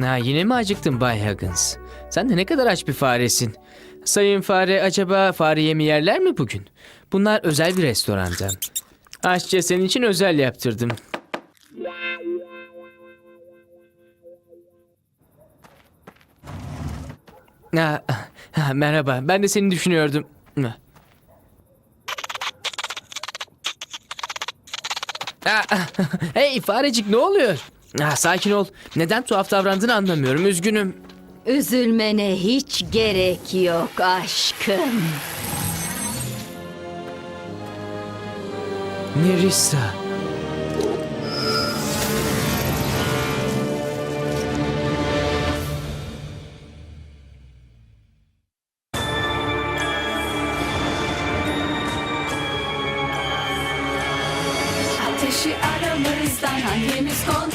Ha, yine mi acıktın Bay Huggins? Sen de ne kadar aç bir faresin. Sayın fare acaba fare yemi yerler mi bugün? Bunlar özel bir restoranda. Aşçı senin için özel yaptırdım. Ha, ha, merhaba, ben de seni düşünüyordum. Ha, Hey farecik ne oluyor? Ha, sakin ol. Neden tuhaf davrandığını anlamıyorum. Üzgünüm. Üzülmene hiç gerek yok aşkım. Nerissa.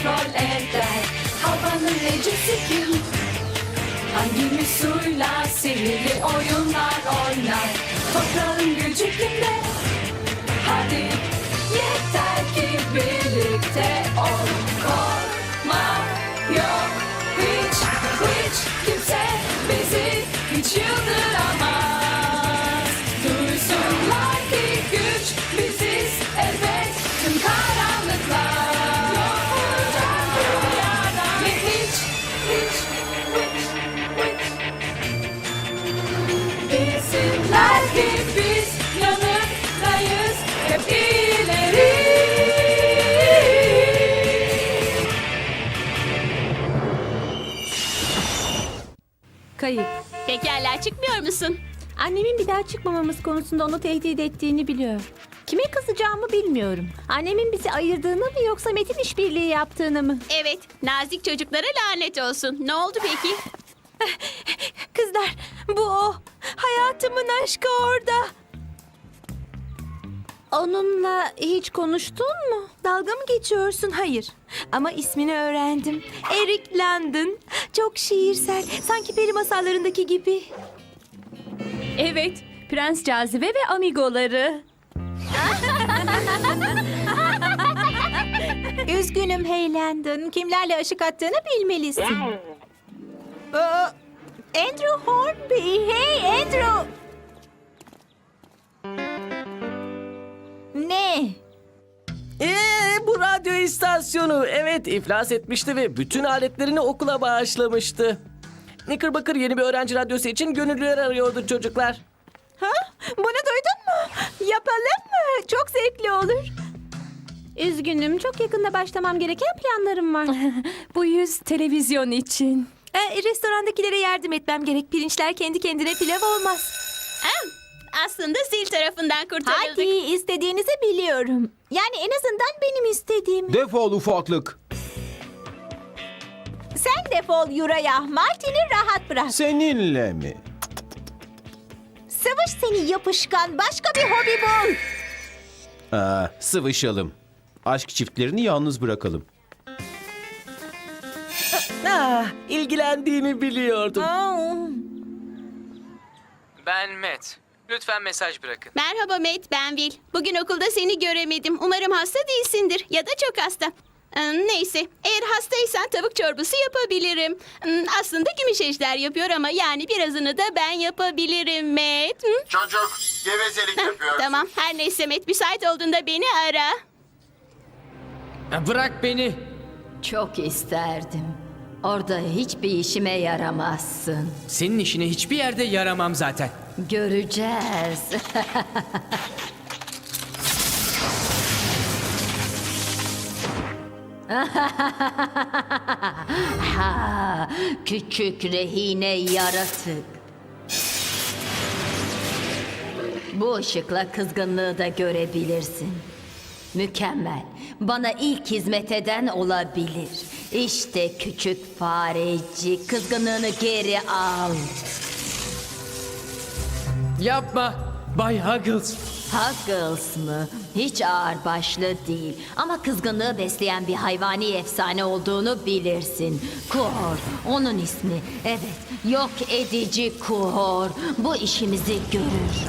Kontrol eder? Havanın necisi kim? Hangimiz suyla sihirli oyunlar çıkmıyor musun? Annemin bir daha çıkmamamız konusunda onu tehdit ettiğini biliyor. Kime kızacağımı bilmiyorum. Annemin bizi ayırdığını mı yoksa Metin işbirliği yaptığını mı? Evet, nazik çocuklara lanet olsun. Ne oldu peki? Kızlar bu o. Hayatımın aşkı orada. Onunla hiç konuştun mu? Dalga mı geçiyorsun? Hayır. Ama ismini öğrendim. Eric London. Çok şiirsel. Sanki peri masallarındaki gibi. Evet, Prens Cazibe ve amigoları. Üzgünüm Hey Landon. Kimlerle aşık attığını bilmelisin. Aa, Andrew Hornby. Hey Andrew. İstasyonu evet iflas etmişti ve bütün aletlerini okula bağışlamıştı. Knickerbocker yeni bir öğrenci radyosu için gönüllüler arıyordu çocuklar. Ha? Bunu duydun mu? Yapalım mı? Çok zevkli olur. Üzgünüm. Çok yakında başlamam gereken planlarım var. Bu yüz televizyon için. e, restorandakilere yardım etmem gerek. Pirinçler kendi kendine pilav olmaz. Aslında zil tarafından kurtarıldık. Hadi istediğinizi biliyorum. Yani en azından benim istediğim. Defol ufaklık. Sen defol Yuraya. Martin'i rahat bırak. Seninle mi? Sıvış seni yapışkan. Başka bir hobi bul. Aa, sıvışalım. Aşk çiftlerini yalnız bırakalım. Ah, ilgilendiğini biliyordum. Ben Matt. Lütfen mesaj bırakın. Merhaba Matt, ben Will. Bugün okulda seni göremedim. Umarım hasta değilsindir ya da çok hasta. Ee, Neyse, eğer hastaysan tavuk çorbası yapabilirim. Hmm, Aslında gümüş ejder yapıyor ama yani birazını da ben yapabilirim Matt. Hı? Çocuk gevezelik yapıyor. Tamam, her neyse Matt, müsait olduğunda beni ara. Bırak beni. Çok isterdim. Orada hiçbir işime yaramazsın. Senin işine hiçbir yerde yaramam zaten. Göreceğiz. ha, küçük rehine yaratık. Bu ışıkla kızgınlığı da görebilirsin. Mükemmel. Bana ilk hizmet eden olabilir. İşte küçük fareci. Kızgınlığını geri al. Yapma. Bay Huggles. Huggles mı? Hiç ağır başlı değil. Ama kızgınlığı besleyen bir hayvani efsane olduğunu bilirsin. Kuhor, onun ismi. Evet, yok edici Kuhor. Bu işimizi görür.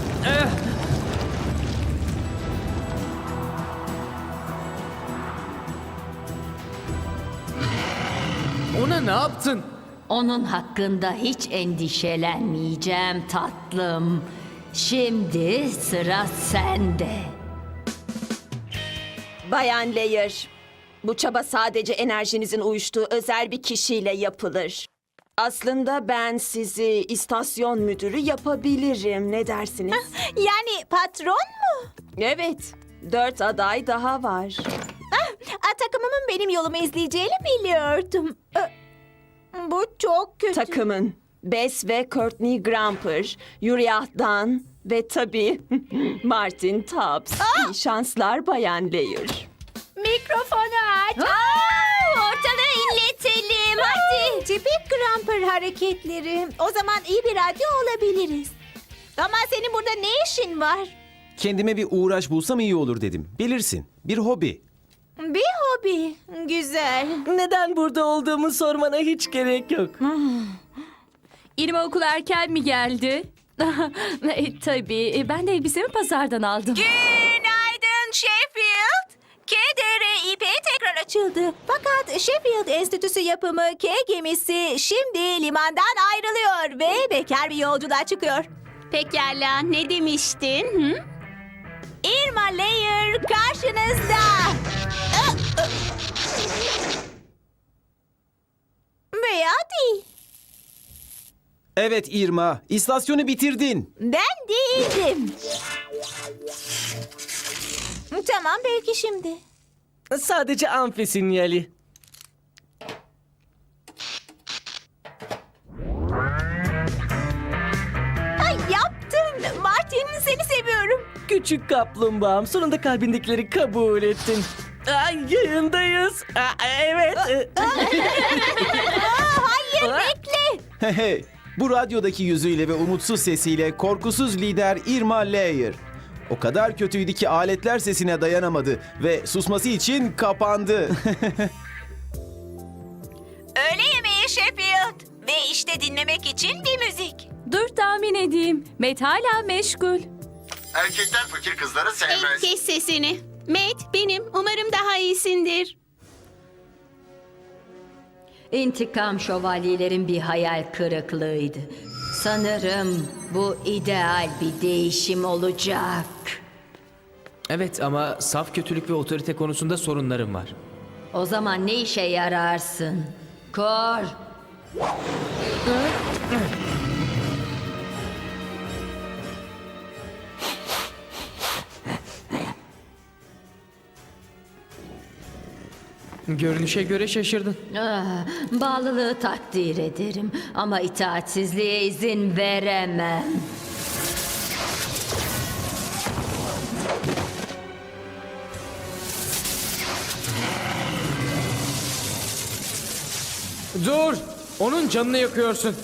Ona ne yaptın? Onun hakkında hiç endişelenmeyeceğim tatlım. Şimdi sıra sende. Bayan Layer, bu çaba sadece enerjinizin uyuştuğu özel bir kişiyle yapılır. Aslında ben sizi istasyon müdürü yapabilirim. Ne dersiniz? Yani patron mu? evet, dört aday daha var. A, takımımın benim yolumu izleyeceğini biliyordum. Ö, Bu çok kötü. Takımın Bess ve Courtney Gramper, Uriah Dunn ve tabii Martin Tubbs. İyi şanslar Bayan Layer. Mikrofonu aç. ortalığı inletelim hadi. Tipik Gramper hareketleri. O zaman iyi bir radyo olabiliriz. Ama senin burada ne işin var? Kendime bir uğraş bulsam iyi olur dedim. Bilirsin. Bir hobi. Bir hobi. Güzel. Neden burada olduğumu sormana hiç gerek yok. İrma okul erken mi geldi? e, tabii. E, Ben de elbisemi pazardan aldım. Günaydın Sheffield. KDR İP tekrar açıldı. Fakat Sheffield Enstitüsü yapımı K gemisi şimdi limandan ayrılıyor ve bekar bir yolculuğa çıkıyor. Pekala ne demiştin? Hı? Irma Layer karşınızda. Veya değil. Evet Irma, istasyonu bitirdin. Ben değildim. Tamam belki şimdi. Sadece amfi sinyali. Ay yaptın. Martin seni seviyorum. Küçük kaplumbağam sonunda kalbindekileri kabul ettin. Ay yayındayız. Aa, evet. Hayır bekle. Hey hey. Bu radyodaki yüzüyle ve umutsuz sesiyle korkusuz lider Irma Layer. O kadar kötüydü ki aletler sesine dayanamadı ve susması için kapandı. Öğle yemeği Sheffield. Ve işte dinlemek için bir müzik. Dur tahmin edeyim. Met hala meşgul. Erkekler fakir kızları sevmez. kes sesini. Matt benim. Umarım daha iyisindir. İntikam şövalyelerin bir hayal kırıklığıydı. Sanırım bu ideal bir değişim olacak. Evet ama saf kötülük ve otorite konusunda sorunlarım var. O zaman ne işe yararsın? Kor. Görünüşe göre şaşırdın. Ah, bağlılığı takdir ederim ama itaatsizliğe izin veremem. Dur! Onun canını yakıyorsun.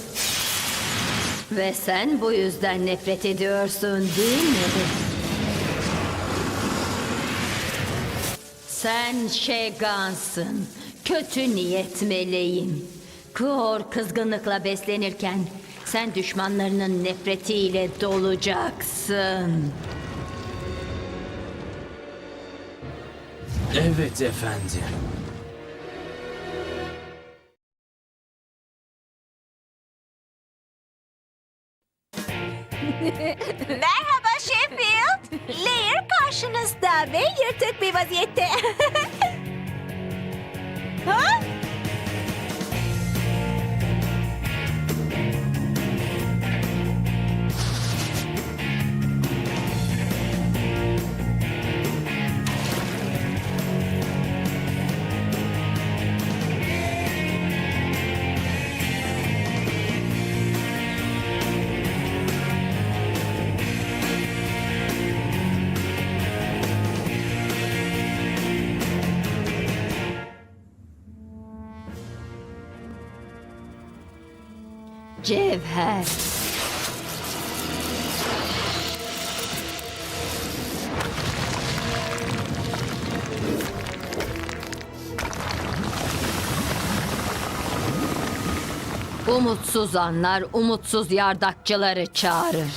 Ve sen bu yüzden nefret ediyorsun değil mi? Sen şeygansın. Kötü niyet meleğin. Kor kızgınlıkla beslenirken sen düşmanlarının nefretiyle dolacaksın. Evet efendim. Merhaba karşınızda ve yırtık bir vaziyette. ha? Cevher. Umutsuz anlar umutsuz yardakçıları çağırır.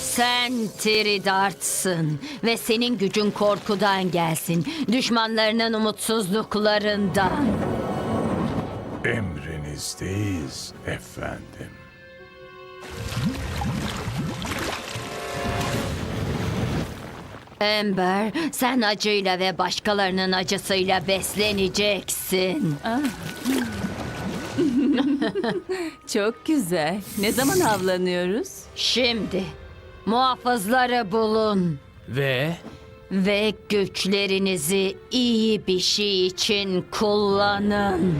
Sen Tridart'sın ve senin gücün korkudan gelsin. Düşmanlarının umutsuzluklarından. Emrinizdeyiz efendim. Amber, sen acıyla ve başkalarının acısıyla besleneceksin. Çok güzel. Ne zaman avlanıyoruz? Şimdi muhafızları bulun Ve ve güçlerinizi iyi bir şey için kullanın.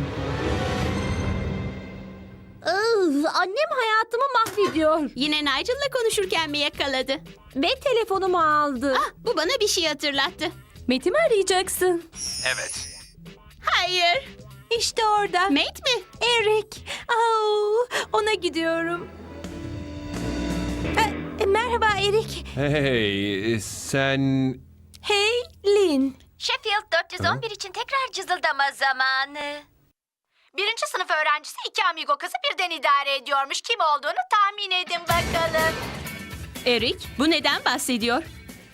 Annem hayatımı mahvediyor Yine Nigel'la konuşurken mi yakaladı? ve telefonumu aldı. Ah, bu bana bir şey hatırlattı. Meti mi arayacaksın? Evet. Hayır. İşte orada. Mate mi? Erik. Au, ona gidiyorum. E, merhaba Erik. Hey sen Hey Lin. Sheffield 411 için tekrar cızıldama zamanı. Birinci sınıf öğrencisi iki amigo kızı birden idare ediyormuş. Kim olduğunu tahmin edin bakalım. Erik, bu neden bahsediyor?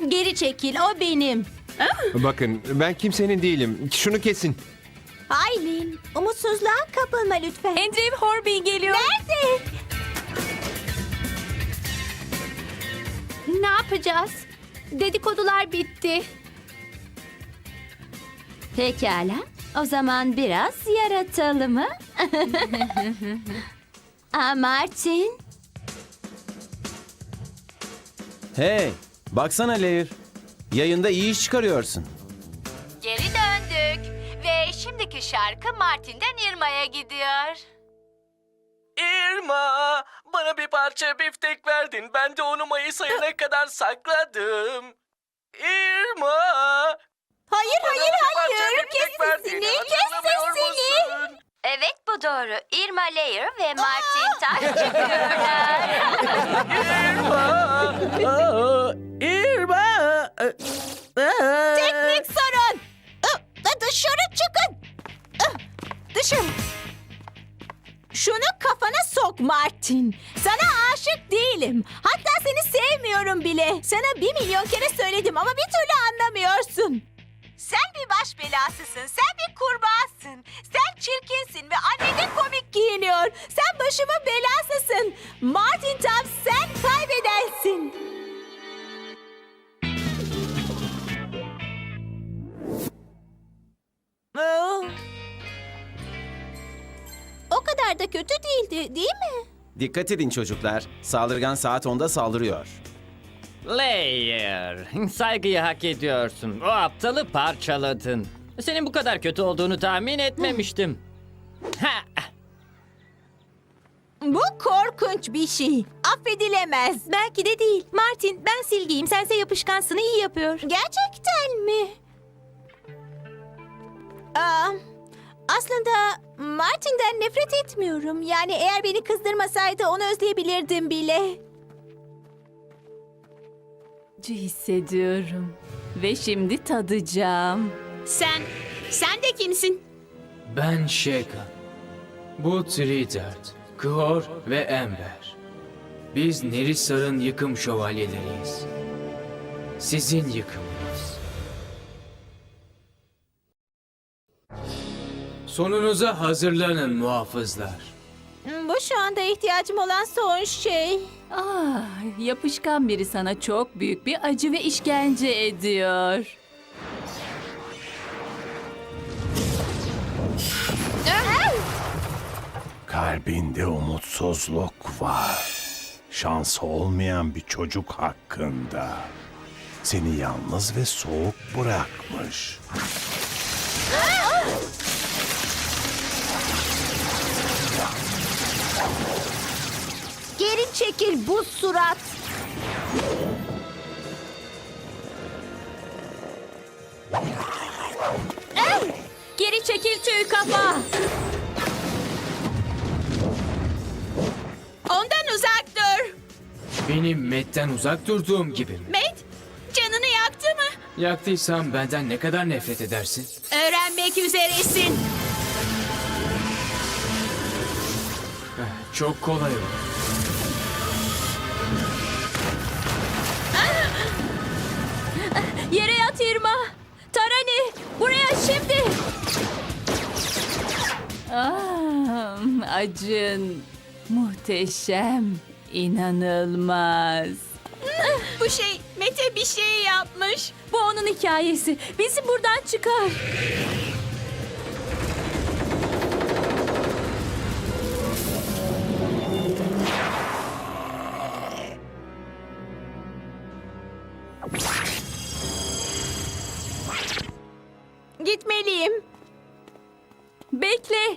Geri çekil o benim. bakın ben kimsenin değilim. Şunu kesin. Aylin, umutsuzluğa kapılma lütfen. Andrew Horby geliyor. Nerede? Ne yapacağız? Dedikodular bitti. Pekala. O zaman biraz yaratalım mı? Aa, Martin. Hey, baksana Layer. Yayında iyi iş çıkarıyorsun. Geri döndük. Ve şimdiki şarkı Martin'den Irma'ya gidiyor. Irma, bana bir parça biftek verdin. Ben de onu Mayıs ayına kadar sakladım. Irma. Hayır, bana hayır, hayır. Kes sesini, kes sesini. Evet bu doğru. Irma Layer ve Martin taş çıkıyorlar. Irma. Aa, Irma. Aa. Teknik sorun. Dışarı çıkın. Dışarı. Şunu kafana sok Martin. Sana aşık değilim. Hatta seni sevmiyorum bile. Sana bir milyon kere söyledim ama bir türlü anlamıyorsun. Sen bir baş belasısın. Sen bir kurbağasın. Sen çirkinsin ve annen de komik giyiniyor. Sen başımın belasısın. Martin tam sen kaybedensin. O kadar da kötü değildi, değil mi? Dikkat edin çocuklar. Saldırgan saat 10'da saldırıyor. Layer, saygıyı hak ediyorsun. O aptalı parçaladın. Senin bu kadar kötü olduğunu tahmin etmemiştim. Ha, Bu korkunç bir şey. Affedilemez. Belki de değil. Martin, ben silgiyim. Sense yapışkansını iyi yapıyor. Gerçekten mi? Aa, aslında Martin'den nefret etmiyorum. Yani eğer beni kızdırmasaydı onu özleyebilirdim bile. Acı hissediyorum. Ve şimdi tadacağım. Sen, sen de kimsin? ben Şekan. Bu Tridart, Khor ve Ember. Biz Nerisar'ın yıkım şövalyeleriyiz. Sizin yıkımınız. Sonunuza hazırlanın muhafızlar. Şu anda ihtiyacım olan son şey. Ah, yapışkan biri sana çok büyük bir acı ve işkence ediyor. Kalbinde umutsuzluk var. Şansı olmayan bir çocuk hakkında. Seni yalnız ve soğuk bırakmış. Geri çekil bu surat. Geri çekil tüy kafa. Ondan uzak dur. Benim Matt'ten uzak durduğum gibi mi? Mate, canını yaktı mı? Yaktıysam benden ne kadar nefret edersin? Öğrenmek üzeresin. Çok kolay olur. Yere yat Irma. Tarani, buraya şimdi. Ah, acın muhteşem, inanılmaz. Bu şey Mete bir şey yapmış. Bu onun hikayesi. Bizi buradan çıkar. Bekle.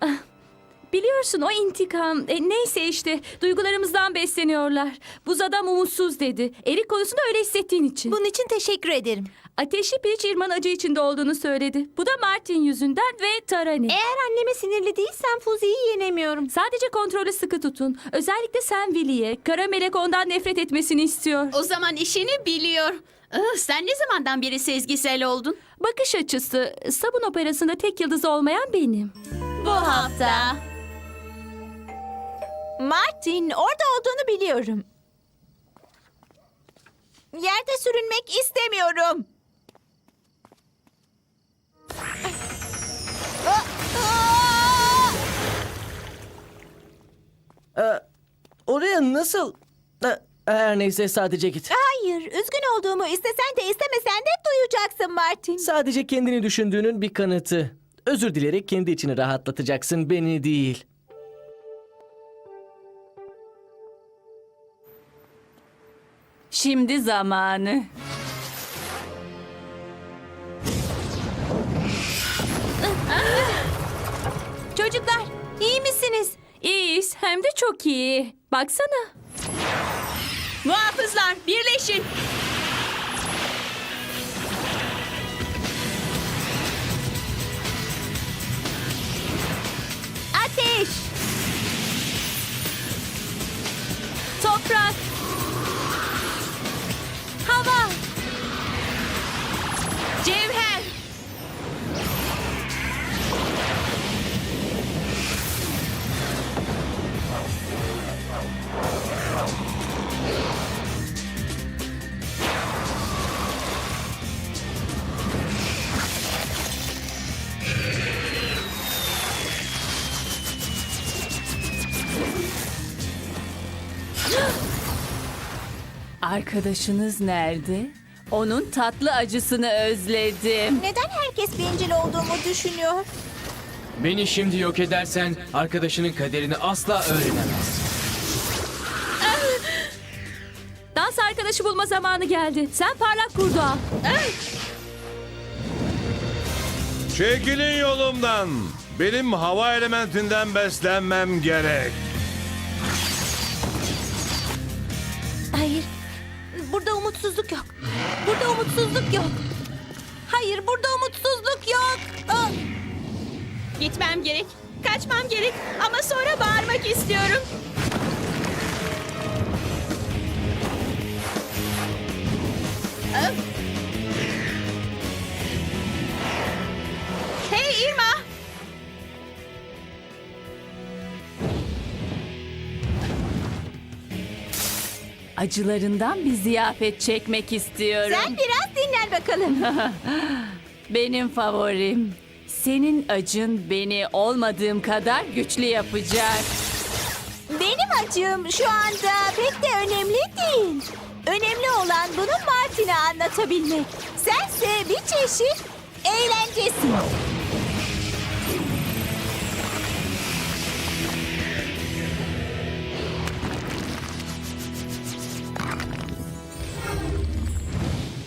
Ah, Biliyorsun o intikam. E, neyse işte duygularımızdan besleniyorlar. Buz adam umutsuz dedi. Erik konusunda öyle hissettiğin için. Bunun için teşekkür ederim. Ateşli Piliç İrman acı içinde olduğunu söyledi. Bu da Martin yüzünden ve Tarani. Eğer anneme sinirli değilsem Fuzi'yi yenemiyorum. Sadece kontrolü sıkı tutun. Özellikle sen Willy'e. Kara melek ondan nefret etmesini istiyor. O zaman işini biliyor. Ah, sen ne zamandan beri sezgisel oldun? Bakış açısı sabun operasında tek yıldız olmayan benim. Bu hafta. Martin orada olduğunu biliyorum. Yerde sürünmek istemiyorum. Ee, oraya nasıl? Ee, her neyse sadece git. Hayır, üzgün olduğumu istesen de istemesen de duyacaksın Martin. Sadece kendini düşündüğünün bir kanıtı. Özür dileyerek kendi içini rahatlatacaksın, beni değil. Şimdi zamanı. Çocuklar, iyi misiniz? İyiyiz hem de çok iyi. Baksana. Muhafızlar birleşin. Arkadaşınız nerede? Onun tatlı acısını özledim. Neden herkes bencil olduğumu düşünüyor? Beni şimdi yok edersen arkadaşının kaderini asla öğrenemez. Dans arkadaşı bulma zamanı geldi. Sen parlak kurdu al. Çekilin yolumdan. Benim hava elementinden beslenmem gerek. Hayır, burada umutsuzluk yok. Burada umutsuzluk yok. Hayır, burada umutsuzluk yok. Ah! Gitmem gerek. Kaçmam gerek. Ama sonra bağırmak istiyorum. Acılarından bir ziyafet çekmek istiyorum. Sen biraz dinlen bakalım. Benim favorim. Senin acın beni olmadığım kadar güçlü yapacak. Benim acım şu anda pek de önemli değil. Önemli olan bunu Martin'e anlatabilmek. Sense bir çeşit eğlencesin.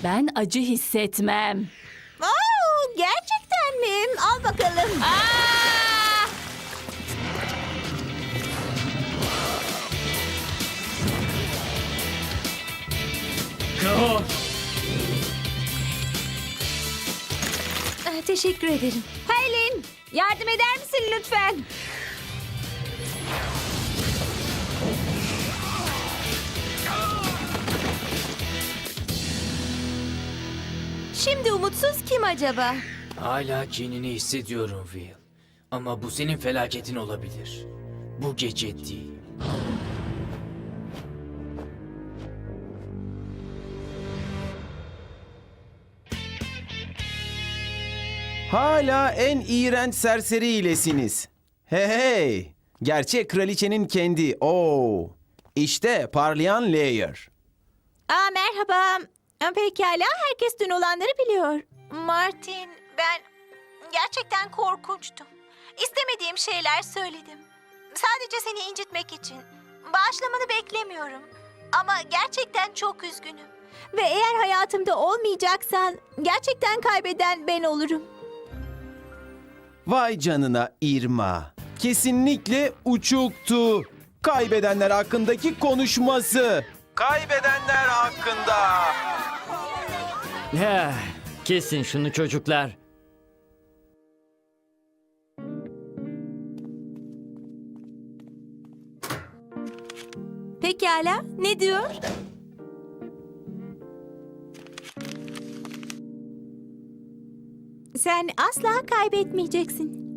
Ben acı hissetmem. Oo, gerçekten mi? Al bakalım. Oh, Ah, Teşekkür ederim. Haylin, yardım eder misin lütfen? Şimdi umutsuz kim acaba? hala kinini hissediyorum Will. Ama bu senin felaketin olabilir. Bu gece değil. Hala en iğrenç serseri ilesiniz. Hey hey. Gerçek kraliçenin kendi. Oo. İşte parlayan layer. Aa merhaba. Pekala herkes dün olanları biliyor. Martin ben gerçekten korkunçtum. İstemediğim şeyler söyledim. Sadece seni incitmek için. Bağışlamanı beklemiyorum. Ama gerçekten çok üzgünüm. Ve eğer hayatımda olmayacaksan gerçekten kaybeden ben olurum. Vay canına Irma. Kesinlikle uçuktu. Kaybedenler hakkındaki konuşması. Kaybedenler hakkında. Eh, Kesin şunu çocuklar. Pekala ne diyor? Sen asla kaybetmeyeceksin.